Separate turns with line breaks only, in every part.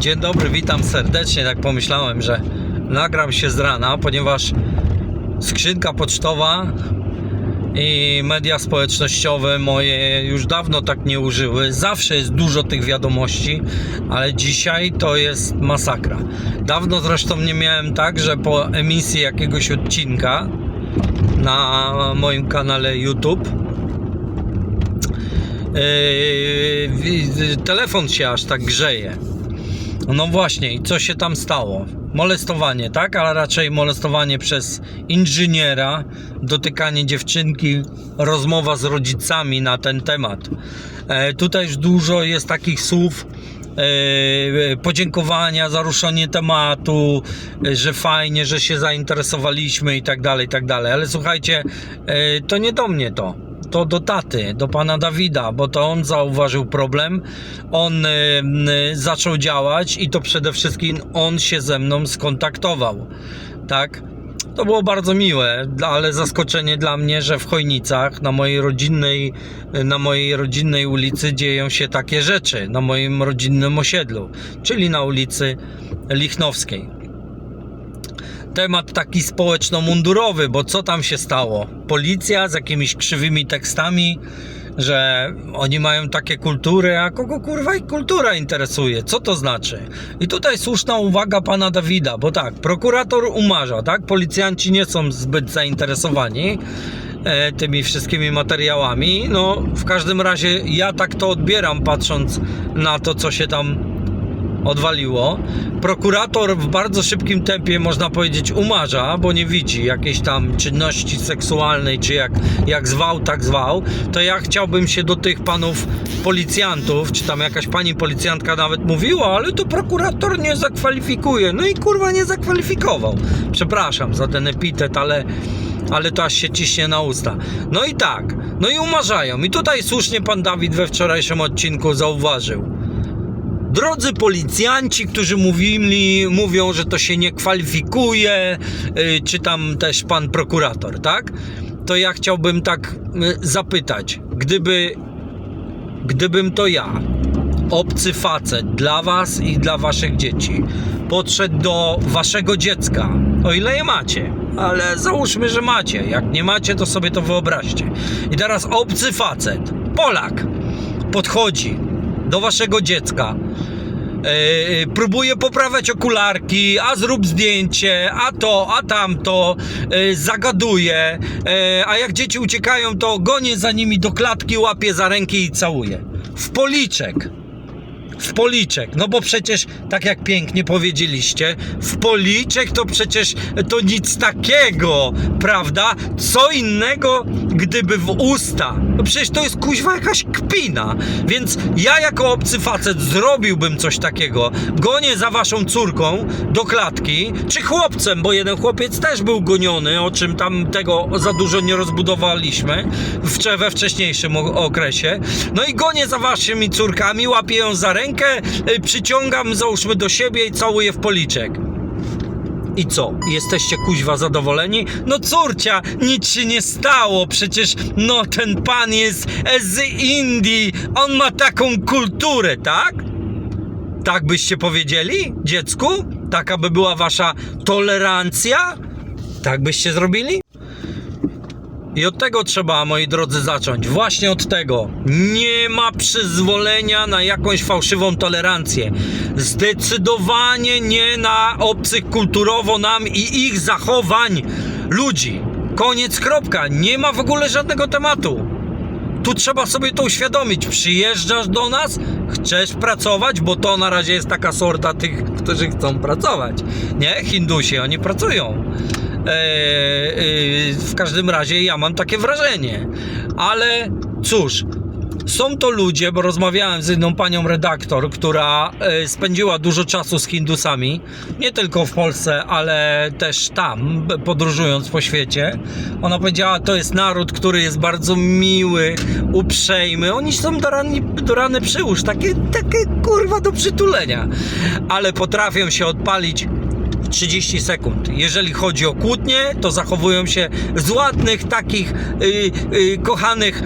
Dzień dobry, witam serdecznie. Tak pomyślałem, że nagram się z rana, ponieważ skrzynka pocztowa i media społecznościowe moje już dawno tak nie użyły. Zawsze jest dużo tych wiadomości, ale dzisiaj to jest masakra. Dawno zresztą nie miałem tak, że po emisji jakiegoś odcinka na moim kanale YouTube Yy, telefon się aż tak grzeje. No właśnie, i co się tam stało? Molestowanie, tak? Ale raczej molestowanie przez inżyniera, dotykanie dziewczynki, rozmowa z rodzicami na ten temat. E, tutaj już dużo jest takich słów. e, Podziękowania za ruszenie tematu, e, że fajnie, że się zainteresowaliśmy i tak dalej, i tak dalej. Ale słuchajcie, e, to nie do mnie to to do taty, do pana Dawida, bo to on zauważył problem, on y, y, zaczął działać i to przede wszystkim on się ze mną skontaktował, tak? To było bardzo miłe, ale zaskoczenie dla mnie, że w Chojnicach, na mojej rodzinnej, na mojej rodzinnej ulicy dzieją się takie rzeczy, na moim rodzinnym osiedlu, czyli na ulicy Lichnowskiej temat taki społeczno-mundurowy, bo co tam się stało? Policja z jakimiś krzywymi tekstami, że oni mają takie kultury, a kogo kurwa ich kultura interesuje? Co to znaczy? I tutaj słuszna uwaga pana Dawida, bo tak, prokurator umarza, tak? Policjanci nie są zbyt zainteresowani e, tymi wszystkimi materiałami. No, w każdym razie ja tak to odbieram, patrząc na to, co się tam odwaliło. Prokurator w bardzo szybkim tempie, można powiedzieć, umarza, bo nie widzi jakiejś tam czynności seksualnej, czy jak, jak zwał, tak zwał. To ja chciałbym się do tych panów policjantów, czy tam jakaś pani policjantka nawet mówiła, ale to prokurator nie zakwalifikuje. No i kurwa nie zakwalifikował. Przepraszam za ten epitet, ale ale to aż się ciśnie na usta. No i tak, no i umarzają. I tutaj słusznie pan Dawid we wczorajszym odcinku zauważył. Drodzy policjanci, którzy mówili, mówią, że to się nie kwalifikuje, yy, czy tam też pan prokurator, tak? To ja chciałbym tak yy, zapytać, gdyby, gdybym to ja, obcy facet dla was i dla waszych dzieci, podszedł do waszego dziecka, o ile je macie, ale załóżmy, że macie. Jak nie macie, to sobie to wyobraźcie. I teraz obcy facet, Polak, podchodzi do waszego dziecka. Yy, poprawiać okularki, a zrób zdjęcie, a to, a tamto, yy, zagaduje, yy, a jak dzieci uciekają, to gonię za nimi do klatki, łapię za rękę i całuję. W policzek. W policzek, no bo przecież, tak jak pięknie powiedzieliście, w policzek to przecież to nic takiego, prawda? Co innego, gdyby w usta. No przecież to jest kuźwa jakaś kpina. Więc ja jako obcy facet zrobiłbym coś takiego. Gonię za waszą córką do klatki, czy chłopcem, bo jeden chłopiec też był goniony, o czym tam tego za dużo nie rozbudowaliśmy w, we wcześniejszym okresie. No i gonię za waszymi córkami, łapię ją za rękę, y, przyciągam, załóżmy do siebie i całuję w policzek. I co? Jesteście kuźwa zadowoleni? No córcia, nic się nie stało, przecież no ten pan jest z Indii, on ma taką kulturę, tak? Tak byście powiedzieli, dziecku? Taka by była wasza tolerancja? Tak byście zrobili? I od tego trzeba, moi drodzy, zacząć. Właśnie od tego. Nie ma przyzwolenia na jakąś fałszywą tolerancję. Zdecydowanie nie na obcych kulturowo nam i ich zachowań ludzi. Koniec, kropka. Nie ma w ogóle żadnego tematu. Tu trzeba sobie to uświadomić. Przyjeżdżasz do nas, chcesz pracować, bo to na razie jest taka sorta tych, którzy chcą pracować. Nie? Hindusi, oni pracują. Eee, w każdym razie ja mam takie wrażenie. Ale cóż, są to ludzie, bo rozmawiałem z jedną panią redaktor, która e, spędziła dużo czasu z Hindusami, nie tylko w Polsce, ale też tam, podróżując po świecie. Ona powiedziała, to jest naród, który jest bardzo miły, uprzejmy. Oni są do rany, do rany przyłóż, takie, takie kurwa do przytulenia, ale potrafią się odpalić 30 sekund. Jeżeli chodzi o kłótnie, to zachowują się z ładnych, takich y, y, kochanych,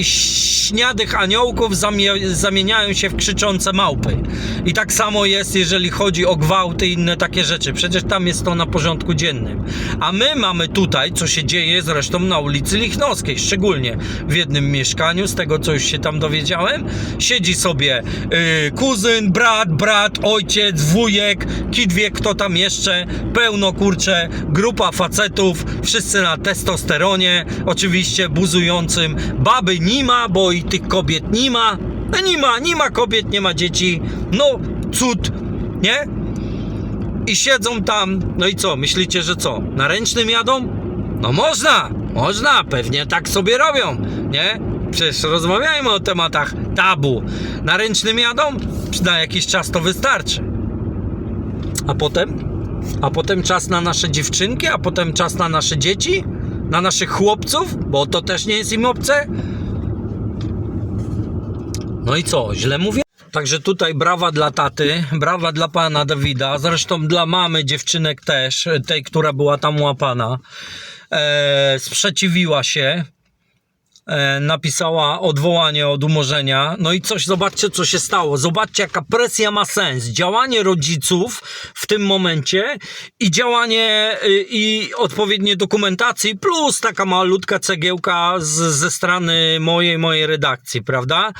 y, śniadych aniołków, zamie, zamieniają się w krzyczące małpy. I tak samo jest, jeżeli chodzi o gwałty i inne takie rzeczy. Przecież tam jest to na porządku dziennym. A my mamy tutaj, co się dzieje zresztą na ulicy Lichnowskiej, szczególnie w jednym mieszkaniu, z tego co już się tam dowiedziałem, siedzi sobie y, kuzyn, brat, brat, ojciec, wujek, kit wie kto tam jeszcze, pełno kurcze, grupa facetów, wszyscy na testosteronie, oczywiście buzującym. Baby nie ma, bo i tych kobiet nie ma. No nie ma, nie ma kobiet, nie ma dzieci. No, cud, nie? I siedzą tam, no i co, myślicie, że co? Na ręcznym jadą? No można, można, pewnie tak sobie robią, nie? Przecież rozmawiajmy o tematach tabu. Na ręcznym jadą? Na jakiś czas to wystarczy. A potem? A potem czas na nasze dziewczynki, a potem czas na nasze dzieci? Na naszych chłopców? Bo to też nie jest im obce? No i co, źle mówię? Także tutaj brawa dla taty, brawa dla pana Dawida, zresztą dla mamy dziewczynek też, tej, która była tam łapana. E, sprzeciwiła się, napisała odwołanie od umorzenia. No i coś, zobaczcie, co się stało. Zobaczcie, jaka presja ma sens. Działanie rodziców w tym momencie i działanie y, i odpowiednie dokumentacji, plus taka malutka cegiełka z, ze strony mojej, mojej redakcji, prawda?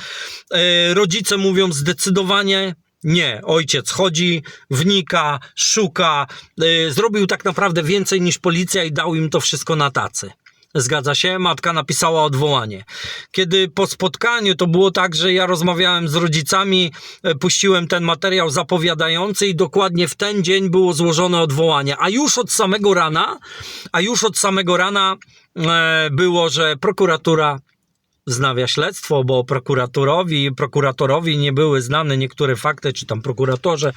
E, rodzice mówią zdecydowanie nie, ojciec chodzi, wnika, szuka, zrobił tak naprawdę więcej niż policja i dał im to wszystko na tacy. Zgadza się, matka napisała odwołanie. Kiedy po spotkaniu to było tak, że ja rozmawiałem z rodzicami, e, puściłem ten materiał zapowiadający i dokładnie w ten dzień było złożone odwołanie. A już od samego rana, a już od samego rana e, było, że prokuratura wznawia śledztwo, bo prokuratorowi, prokuratorowi nie były znane niektóre fakty, czy tam prokuratorze,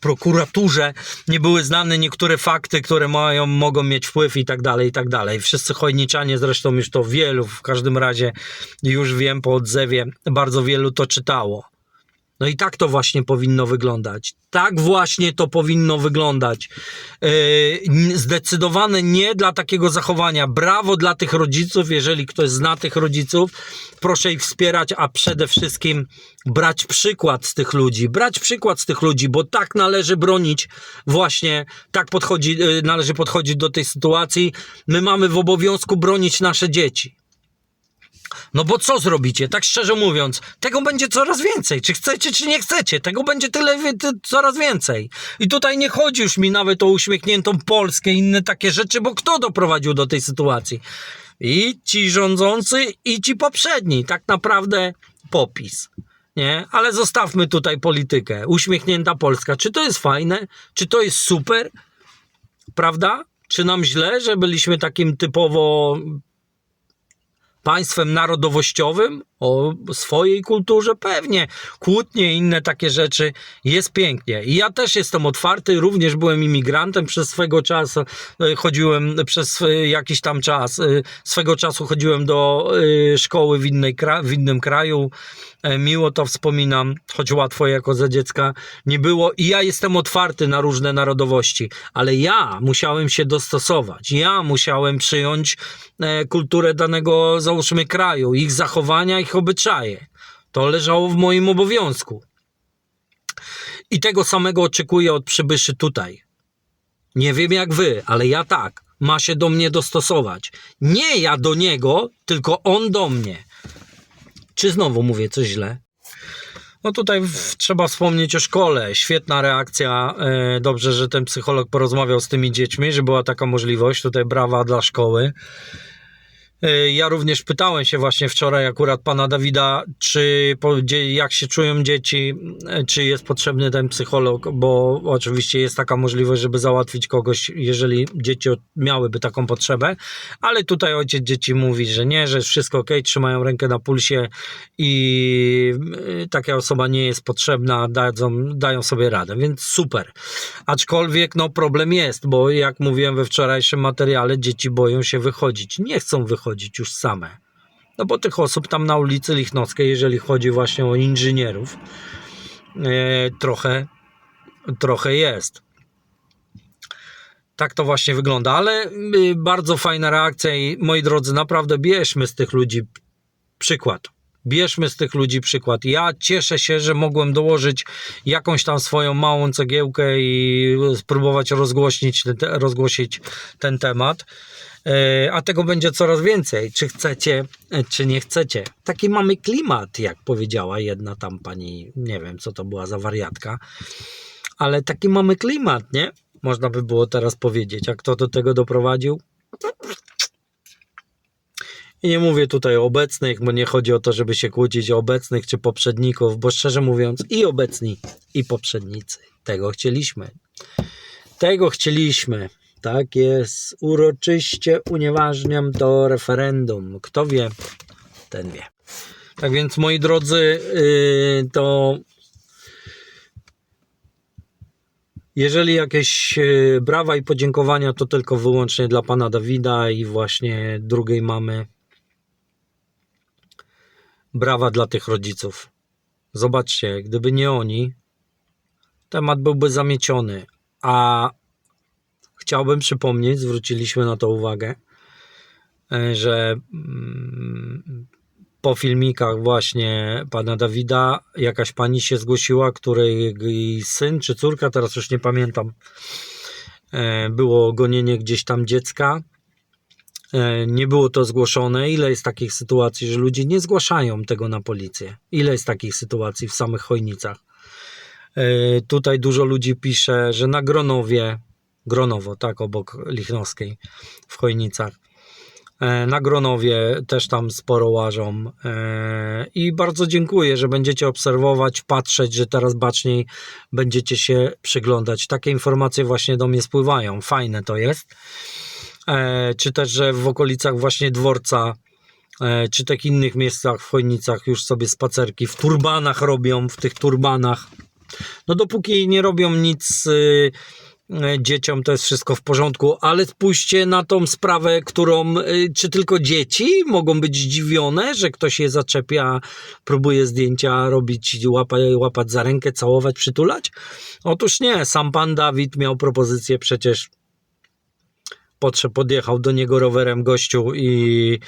prokuraturze nie były znane niektóre fakty, które mają, mogą mieć wpływ i tak dalej, i tak dalej. Wszyscy chojniczanie, zresztą już to wielu, w każdym razie już wiem po odzewie, bardzo wielu to czytało. No i tak to właśnie powinno wyglądać. Tak właśnie to powinno wyglądać. Yy, zdecydowane nie dla takiego zachowania. Brawo dla tych rodziców, jeżeli ktoś zna tych rodziców, proszę ich wspierać, a przede wszystkim brać przykład z tych ludzi. Brać przykład z tych ludzi, bo tak należy bronić właśnie, tak podchodzi, yy, należy podchodzić do tej sytuacji. My mamy w obowiązku bronić nasze dzieci. No bo co zrobicie? Tak szczerze mówiąc, tego będzie coraz więcej. Czy chcecie, czy nie chcecie, tego będzie tyle ty- coraz więcej. I tutaj nie chodzi już mi nawet o uśmiechniętą Polskę i inne takie rzeczy, bo kto doprowadził do tej sytuacji? I ci rządzący, i ci poprzedni. Tak naprawdę popis. Nie? Ale zostawmy tutaj politykę. Uśmiechnięta Polska. Czy to jest fajne? Czy to jest super? Prawda? Czy nam źle, że byliśmy takim typowo państwem narodowościowym, o swojej kulturze, pewnie kłótnie i inne takie rzeczy. Jest pięknie. I ja też jestem otwarty, również byłem imigrantem przez swego czasu, e, chodziłem przez e, jakiś tam czas, e, swego czasu chodziłem do szkoły w, innej w innym kraju, miło to wspominam, choć łatwo jako za dziecka nie było. I ja jestem otwarty na różne narodowości, ale ja musiałem się dostosować, ja musiałem przyjąć kulturę danego, załóżmy, kraju, ich zachowania, ich obyczaje. To leżało w moim obowiązku. I tego samego oczekuję od przybyszy tutaj. Nie wiem jak wy, ale ja tak. Ma się do mnie dostosować. Nie ja do niego, tylko on do mnie. Czy znowu mówię coś źle? No tutaj w, trzeba wspomnieć o szkole. Świetna reakcja. E, dobrze, że ten psycholog porozmawiał z tymi dziećmi, że była taka możliwość. Tutaj brawa dla szkoły. E, Ja również pytałem się właśnie wczoraj akurat pana Dawida, czy jak się czują dzieci, e, czy jest potrzebny ten psycholog, bo oczywiście jest taka możliwość, żeby załatwić kogoś, jeżeli dzieci miałyby taką potrzebę, ale tutaj ojciec dzieci mówi, że nie, że wszystko ok, trzymają rękę na pulsie i y, taka osoba nie jest potrzebna, dadzą, dają sobie radę, więc super. Aczkolwiek no problem jest, bo jak mówiłem we wczorajszym materiale, dzieci boją się wychodzić, nie chcą wychodzić już same. No bo tych osób tam na ulicy Lichnowskiej, jeżeli chodzi właśnie o inżynierów, e, trochę, trochę jest. Tak to właśnie wygląda, ale y, bardzo fajna reakcja i moi drodzy, naprawdę bierzmy z tych ludzi przykład. Bierzmy z tych ludzi przykład. Ja cieszę się, że mogłem dołożyć jakąś tam swoją małą cegiełkę i spróbować rozgłośnić, rozgłosić ten temat. E, A tego będzie coraz więcej. Czy chcecie, e, czy nie chcecie. Taki mamy klimat, jak powiedziała jedna tam pani, nie wiem co to była za wariatka, ale taki mamy klimat, nie? Można by było teraz powiedzieć. A kto do tego doprowadził? I nie mówię tutaj o obecnych, bo nie chodzi o to, żeby się kłócić o obecnych czy poprzedników, bo szczerze mówiąc, i obecni, i poprzednicy. Tego chcieliśmy. Tego chcieliśmy. Tak jest. Uroczyście unieważniam to referendum. Kto wie, ten wie. Tak więc, moi drodzy, yy, to jeżeli jakieś yy, brawa i podziękowania, to tylko wyłącznie dla pana Dawida i właśnie drugiej mamy. Brawa dla tych rodziców. Zobaczcie, gdyby nie oni, temat byłby zamieciony. A chciałbym przypomnieć, zwróciliśmy na to uwagę, e, że mm, po filmikach właśnie pana Dawida jakaś pani się zgłosiła, której syn czy córka, teraz już nie pamiętam, e, było gonienie gdzieś tam dziecka. E, Nie było to zgłoszone. Ile jest takich sytuacji, że ludzie nie zgłaszają tego na policję? Ile jest takich sytuacji w samych Chojnicach? Tutaj dużo ludzi pisze, że na Gronowie, Gronowo, tak, obok Lichnowskiej w Chojnicach, e, na Gronowie też tam sporo łażą E, i bardzo dziękuję, że będziecie obserwować, patrzeć, że teraz baczniej będziecie się przyglądać. Takie informacje właśnie do mnie spływają. Fajne to jest. E, Czy też, że w okolicach właśnie dworca czy tak innych miejscach w Chojnicach już sobie spacerki w turbanach robią, w tych turbanach. No dopóki nie robią nic y, dzieciom, to jest wszystko w porządku, ale spójrzcie na tą sprawę, którą, y, czy tylko dzieci mogą być zdziwione, że ktoś je zaczepia, próbuje zdjęcia robić, łapa, łapać za rękę, całować, przytulać? Otóż nie, sam pan Dawid miał propozycję przecież podszedł, podjechał do niego rowerem gościu i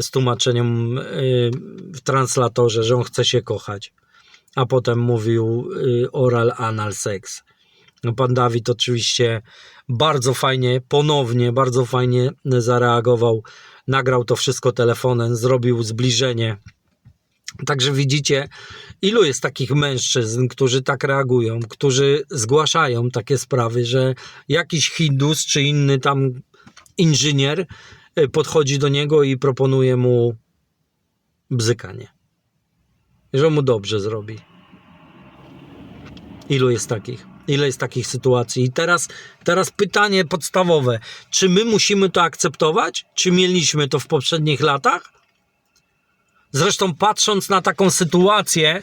z tłumaczeniem y, w translatorze, że on chce się kochać. A potem mówił oral, anal, seks. Pan Dawid oczywiście bardzo fajnie, ponownie bardzo fajnie zareagował. Nagrał to wszystko telefonem, zrobił zbliżenie. Także widzicie, ilu jest takich mężczyzn, którzy tak reagują, którzy zgłaszają takie sprawy, że jakiś Hindus czy inny tam inżynier y, podchodzi do niego i proponuje mu bzykanie. Że mu dobrze zrobi. Ilu jest takich? Ile jest takich sytuacji? I teraz, teraz pytanie podstawowe. Czy my musimy to akceptować? Czy mieliśmy to w poprzednich latach? Zresztą patrząc na taką sytuację,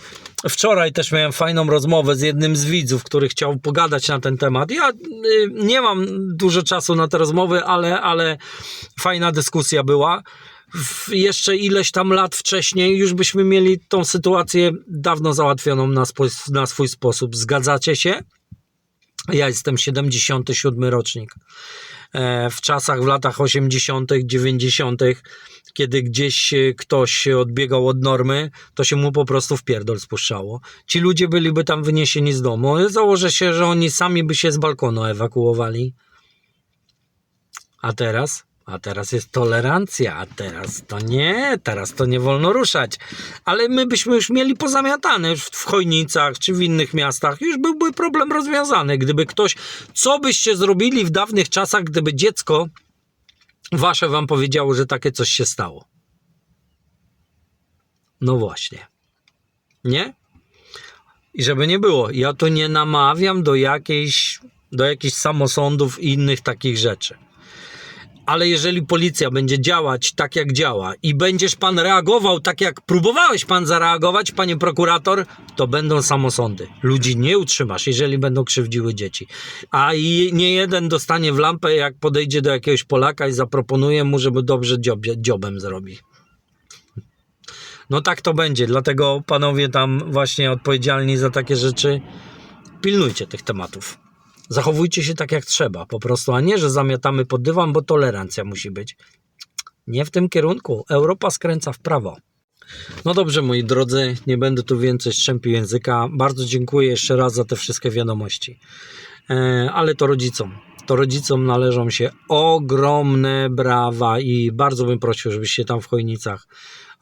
wczoraj też miałem fajną rozmowę z jednym z widzów, który chciał pogadać na ten temat. Ja y, nie mam dużo czasu na te rozmowy, ale, ale fajna dyskusja była. W jeszcze ileś tam lat wcześniej już byśmy mieli tą sytuację dawno załatwioną na na swój sposób. Zgadzacie się? Ja jestem 77 rocznik. E, W czasach, w latach 80., 90., kiedy gdzieś e, ktoś odbiegał od normy, to się mu po prostu w pierdol spuszczało. Ci ludzie byliby tam wyniesieni z domu. Założę się, że oni sami by się z balkonu ewakuowali. A teraz? A teraz jest tolerancja, a teraz to nie, teraz to nie wolno ruszać. Ale my byśmy już mieli pozamiatane już w Chojnicach czy w innych miastach. Już byłby problem rozwiązany. Gdyby ktoś, co byście zrobili w dawnych czasach, gdyby dziecko wasze wam powiedziało, że takie coś się stało? No właśnie. Nie? I żeby nie było, ja tu nie namawiam do jakiejś, do jakichś samosądów i innych takich rzeczy. Ale jeżeli policja będzie działać tak, jak działa i będziesz pan reagował tak, jak próbowałeś pan zareagować, panie prokurator, to będą samosądy. Ludzi nie utrzymasz, jeżeli będą krzywdziły dzieci. A i nie jeden dostanie w lampę, jak podejdzie do jakiegoś Polaka i zaproponuje mu, żeby dobrze dziob, dziobem zrobi. No tak to będzie, dlatego panowie tam właśnie odpowiedzialni za takie rzeczy, pilnujcie tych tematów. Zachowujcie się tak jak trzeba, po prostu, a nie, że zamiatamy pod dywan, bo tolerancja musi być. Nie w tym kierunku. Europa skręca w prawo. No dobrze, moi drodzy, nie będę tu więcej szczępił języka. Bardzo dziękuję jeszcze raz za te wszystkie wiadomości. E, ale to rodzicom. To rodzicom należą się ogromne brawa i bardzo bym prosił, żebyście tam w Chojnicach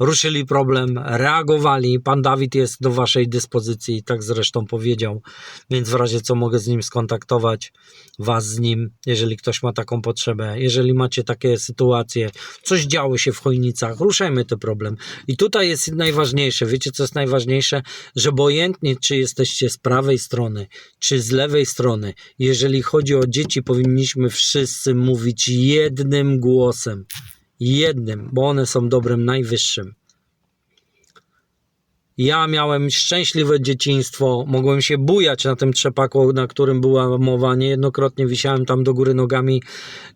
ruszyli problem, reagowali. Pan Dawid jest do Waszej dyspozycji, tak zresztą powiedział, więc w razie co mogę z nim skontaktować, Was z nim, jeżeli ktoś ma taką potrzebę. Jeżeli macie takie sytuacje, coś działo się w Chojnicach, ruszajmy ten problem. I tutaj jest najważniejsze, wiecie co jest najważniejsze? Że obojętnie czy jesteście z prawej strony, czy z lewej strony, jeżeli chodzi o dzieci, powinniśmy wszyscy mówić jednym głosem jednym, bo one są dobrem najwyższym. Ja miałem szczęśliwe dzieciństwo, mogłem się bujać na tym trzepaku, na którym była mowa. Niejednokrotnie wisiałem tam do góry nogami,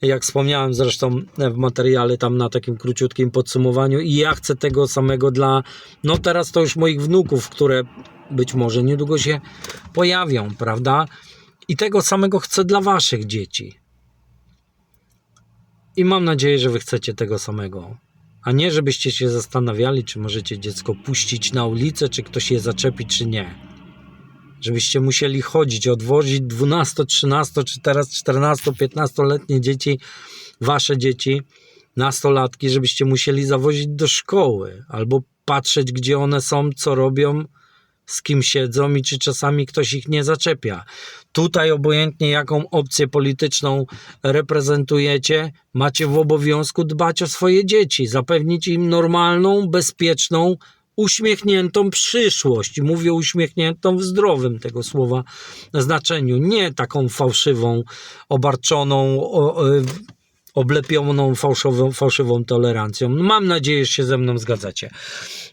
jak wspomniałem zresztą w materiale, tam na takim króciutkim podsumowaniu. I ja chcę tego samego dla, no teraz to już moich wnuków, które być może niedługo się pojawią, prawda? I tego samego chcę dla waszych dzieci. I mam nadzieję, że wy chcecie tego samego. A nie, żebyście się zastanawiali, czy możecie dziecko puścić na ulicę, czy ktoś je zaczepi, czy nie. Żebyście musieli chodzić, odwozić 12, 13, czy teraz 14, 15-letnie dzieci, wasze dzieci, nastolatki, żebyście musieli zawozić do szkoły albo patrzeć, gdzie one są, co robią, z kim siedzą i czy czasami ktoś ich nie zaczepia. Tutaj obojętnie jaką opcję polityczną reprezentujecie, macie w obowiązku dbać o swoje dzieci, zapewnić im normalną, bezpieczną, uśmiechniętą przyszłość. Mówię uśmiechniętą w zdrowym tego słowa znaczeniu, nie taką fałszywą, obarczoną, o, oblepioną fałszową, fałszywą tolerancją. Mam nadzieję, że się ze mną zgadzacie.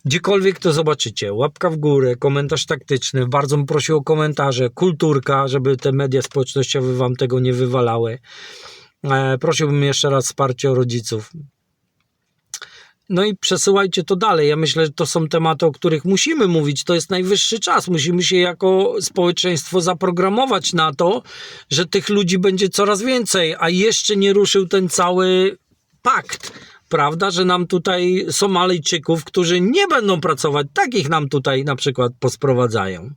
Gdziekolwiek to zobaczycie, łapka w górę, komentarz taktyczny, bardzo bym prosił o komentarze, kulturka, żeby te media społecznościowe wam tego nie wywalały. E, prosiłbym jeszcze raz wsparcie rodziców. No i przesyłajcie to dalej. Ja myślę, że to są tematy, o których musimy mówić. To jest najwyższy czas. Musimy się jako społeczeństwo zaprogramować na to, że tych ludzi będzie coraz więcej, a jeszcze nie ruszył ten cały pakt. Prawda, że nam tutaj Somalijczyków, którzy nie będą pracować, takich nam tutaj na przykład posprowadzają.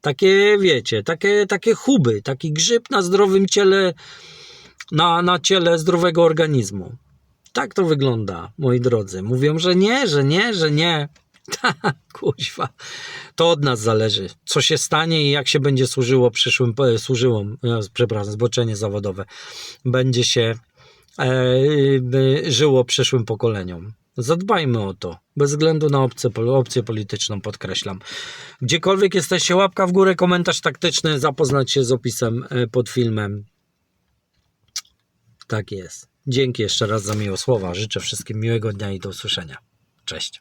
Takie, wiecie, takie, takie chuby, taki grzyb na zdrowym ciele, na, na ciele zdrowego organizmu. Tak to wygląda, moi drodzy. Mówią, że nie, że nie, że nie. Kuźwa. To od nas zależy, co się stanie i jak się będzie służyło przyszłym, e, służyło, e, przepraszam, zboczenie zawodowe, będzie się e, żyło przyszłym pokoleniom. Zadbajmy o to, bez względu na opcję, opcję polityczną, podkreślam. Gdziekolwiek jesteście, łapka w górę, komentarz taktyczny, zapoznać się z opisem e, pod filmem. Tak jest. Dzięki jeszcze raz za miłe słowa. Życzę wszystkim miłego dnia i do usłyszenia. Cześć.